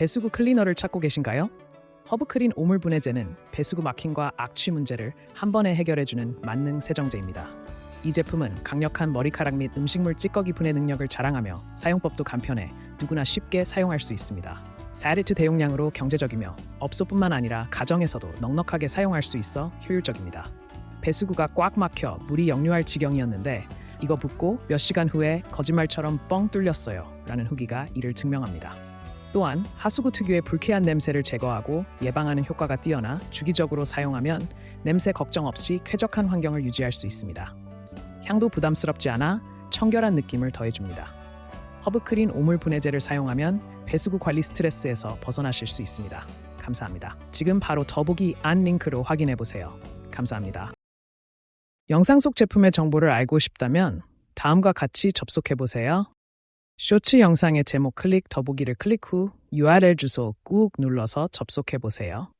배수구 클리너를 찾고 계신가요? 허브크린 오물 분해제는 배수구 막힘과 악취 문제를 한 번에 해결해주는 만능 세정제입니다. 이 제품은 강력한 머리카락 및 음식물 찌꺼기 분해 능력을 자랑하며 사용법도 간편해 누구나 쉽게 사용할 수 있습니다. 4리트 대용량으로 경제적이며 업소뿐만 아니라 가정에서도 넉넉하게 사용할 수 있어 효율적입니다. 배수구가 꽉 막혀 물이 역류할 지경이었는데 이거 붓고 몇 시간 후에 거짓말처럼 뻥 뚫렸어요 라는 후기가 이를 증명합니다. 또한 하수구 특유의 불쾌한 냄새를 제거하고 예방하는 효과가 뛰어나 주기적으로 사용하면 냄새 걱정 없이 쾌적한 환경을 유지할 수 있습니다. 향도 부담스럽지 않아 청결한 느낌을 더해줍니다. 허브크린 오물 분해제를 사용하면 배수구 관리 스트레스에서 벗어나실 수 있습니다. 감사합니다. 지금 바로 더보기 안 링크로 확인해 보세요. 감사합니다. 영상 속 제품의 정보를 알고 싶다면 다음과 같이 접속해 보세요. 쇼츠 영상의 제목 클릭 더보기를 클릭 후 URL 주소 꾹 눌러서 접속해 보세요.